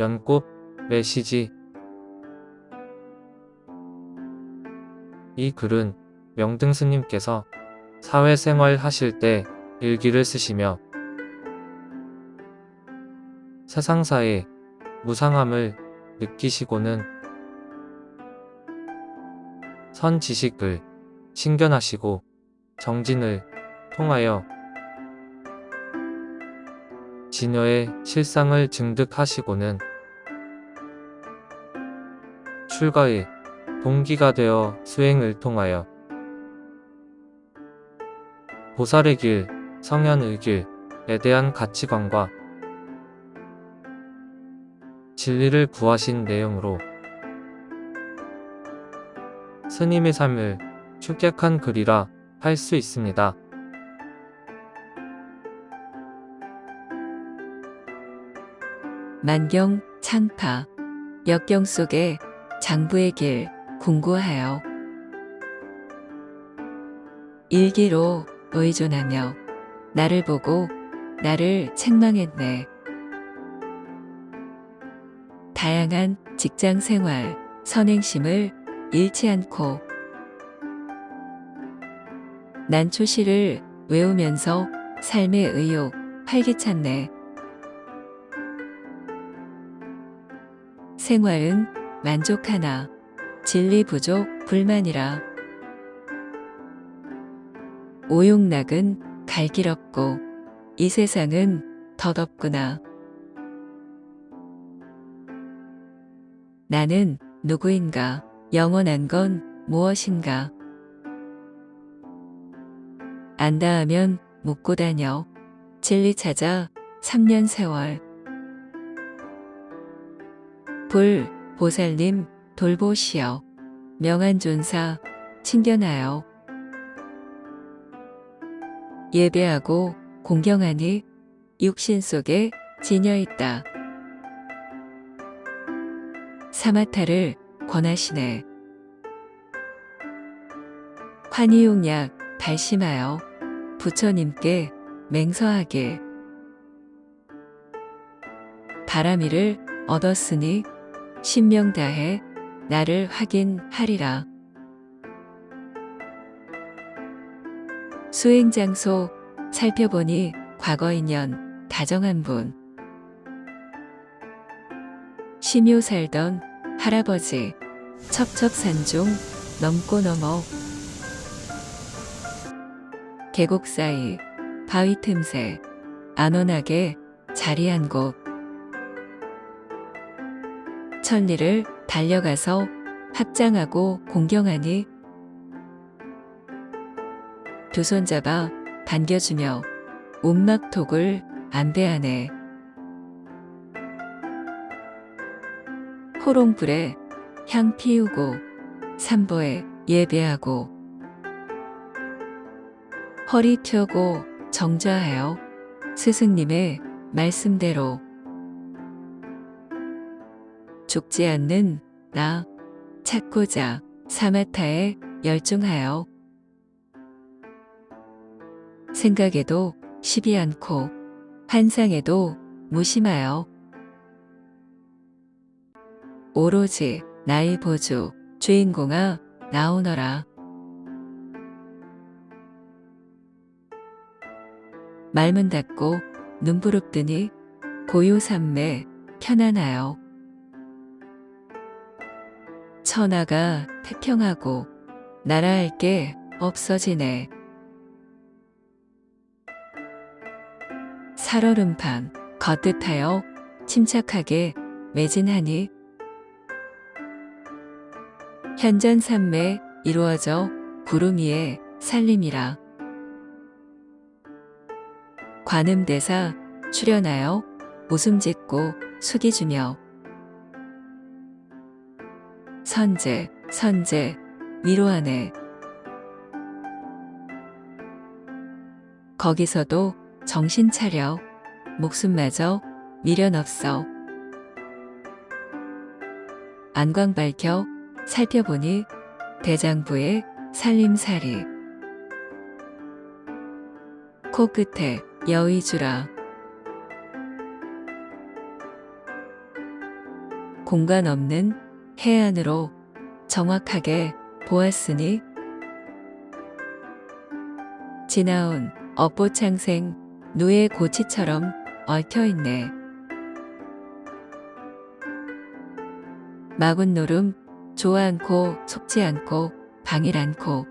연꽃 메시지. 이 글은 명등 스님께서 사회생활 하실 때 일기를 쓰시며 세상사의 무상함을 느끼시고는 선 지식을 신견하시고 정진을 통하여 진여의 실상을 증득하시고는 출가의 동기가 되어 수행을 통하여 보살의 길, 성현의 길에 대한 가치관과 진리를 구하신 내용으로 스님의 삶을 축약한 글이라 할 수 있습니다. 만경 창파 역경 속에 장부의 길 공고하여 일기로 의존하며 나를 보고 나를 책망했네. 다양한 직장 생활, 선행심을 잃지 않고 난초시를 외우면서 삶의 의욕 활기찼네. 생활은 만족하나? 진리 부족 불만이라. 오용락은 갈 길 없고 이 세상은 덧없구나. 나는 누구인가? 영원한 건 무엇인가? 안다 하면 묻고 다녀. 진리 찾아 3년 세월. 불, 보살님, 돌보시어. 명한존사, 친견하여. 예배하고 공경하니 육신 속에 지녀 있다. 사마타를 권하시네. 환희용약 발심하여 부처님께 맹서하길. 바람이를 얻었으니 신명 다해 나를 확인하리라. 수행 장소 살펴보니 과거 인연 다정한 분. 심요 살던 할아버지 첩첩산중 넘고 넘어 계곡 사이 바위 틈새 안온하게 자리한 곳 천리를 달려가서 합장하고 공경하니 두 손 잡아 반겨주며 움막톡을 안배하네. 호롱불에 향 피우고 삼보에 예배하고 허리 펴고 정좌하여 스승님의 말씀대로 죽지 않는 나 찾고자 사마타에 열중하여 생각에도 쉬지 않고 환상에도 무심하여 오로지 나의 보주 주인공아 나오너라. 말문 닫고 눈 부릅뜨니 고요삼매 편안하여 천하가 태평하고 나라할 게 없어지네. 살얼음판 겉뜻하여 침착하게 매진하니 현전삼매 이루어져 구름 위에 살림이라. 관음대사 출연하여 웃음 짓고 숙이 주며 선제, 선제, 위로하네. 거기서도 정신 차려. 목숨마저 미련 없어. 안광 밝혀 살펴보니 대장부의 살림살이. 코끝에 여의주라. 공간 없는 해안으로 정확하게 보았으니 지나온 업보창생 누의 고치처럼 얽혀있네. 마군 노름 좋아 않고 속지 않고 방일 않고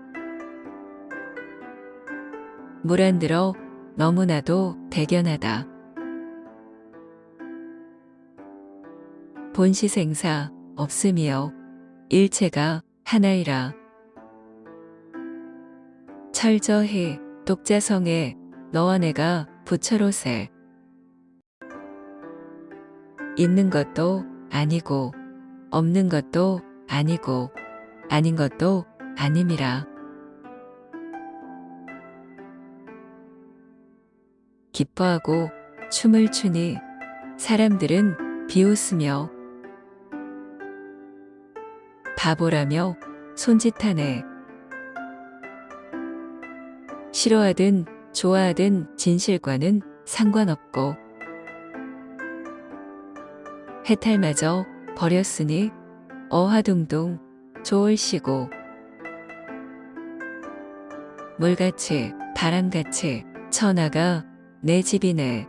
물 안 들어 너무나도 대견하다. 본시생사 없음이요 일체가 하나이라. 철저히 독자성에 너와 내가 부처로세. 있는 것도 아니고 없는 것도 아니고 아닌 것도 아님이라. 기뻐하고 춤을 추니 사람들은 비웃으며 바보라며 손짓하네. 싫어하든 좋아하든 진실과는 상관없고 해탈마저 버렸으니 어하둥둥 좋을시고 물같이 바람같이 천하가 내 집이네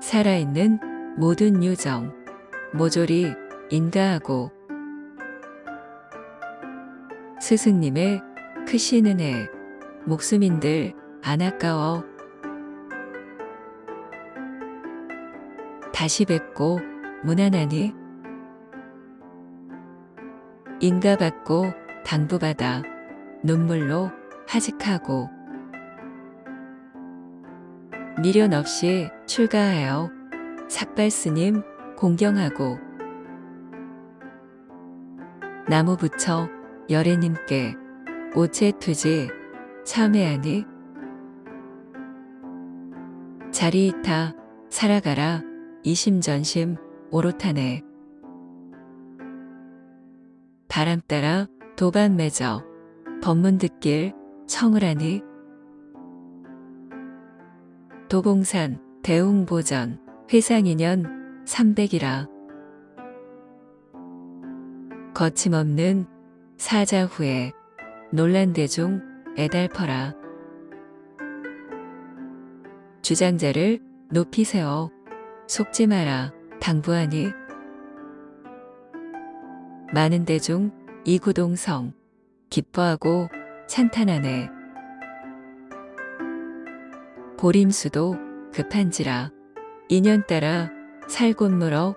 살아있는 모든 유정 모조리 인가하고 스승님의 크신 은혜 목숨인들 안 아까워. 다시 뵙고 무난하니 인가받고 당부받아 눈물로 하직하고 미련 없이 출가하여 삭발스님 공경하고 나무 붙여 열애님께 오체 투지 참회하니 자리이타 살아가라 이심전심 오롯하네. 바람 따라 도반 맺어 법문 듣길 청을 하니 도봉산 대웅보전 회상인연 300이라 거침없는 사자 후에 논란 대중 애달퍼라. 주장자를 높이 세워 속지 마라 당부하니. 많은 대중 이구동성 기뻐하고 찬탄하네. 보림수도 급한지라. 인연 따라 살곳 물어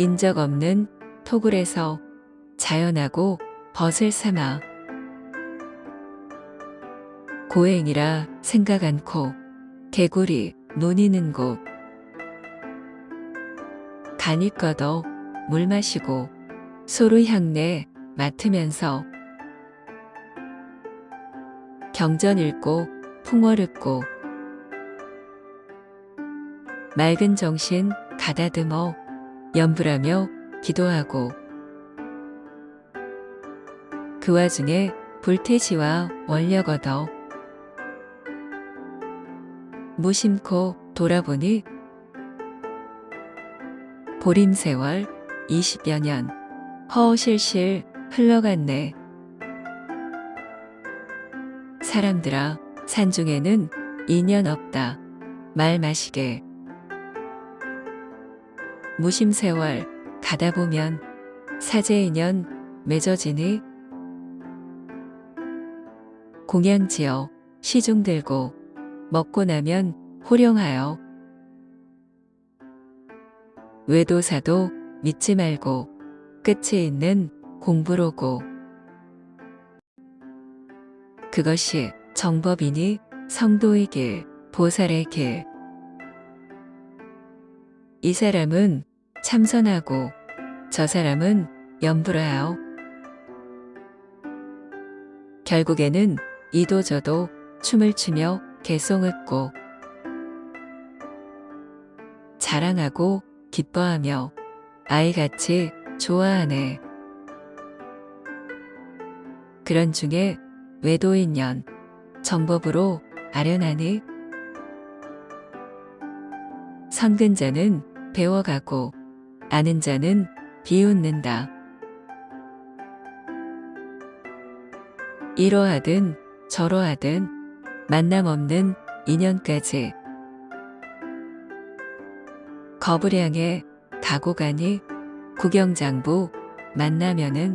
인적 없는 토굴에서 자연하고 벗을 삼아 고행이라 생각 않고 개구리 논이는 곳. 간이 꺼도 물 마시고 소루 향내 맡으면서 경전 읽고 풍월 읽고 맑은 정신 가다듬어 연불하며 기도하고 그 와중에 불태지와 원력 얻어 무심코 돌아보니 보림 세월 20여 년 허실실 흘러갔네. 사람들아 산중에는 인연 없다. 말 마시게. 무심 세월 가다 보면 사제 인연 맺어지니 공양 지어 시중 들고 먹고 나면 호령하여 외도사도 믿지 말고 끝이 있는 공부로고 그것이 정법이니 성도의 길, 보살의 길. 이 사람은 참선하고 저 사람은 염불하여 결국에는 이도 저도 춤을 추며 개송했고 자랑하고 기뻐하며 아이같이 좋아하네. 그런 중에 외도인연 정법으로 아련하니 선근 자는 배워가고 아는 자는 비웃는다. 이러하든 저러하든 만남 없는 인연까지 겁을 향해 가고 가니 구경장부 만나면은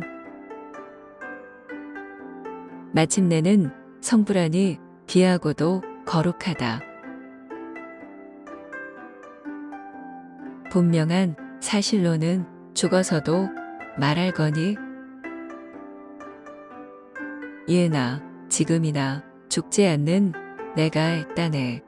마침내는 성불하니 귀하고도 거룩하다. 분명한 사실로는 죽어서도 말할 거니 예나 지금이나 죽지 않는 내가 있다네.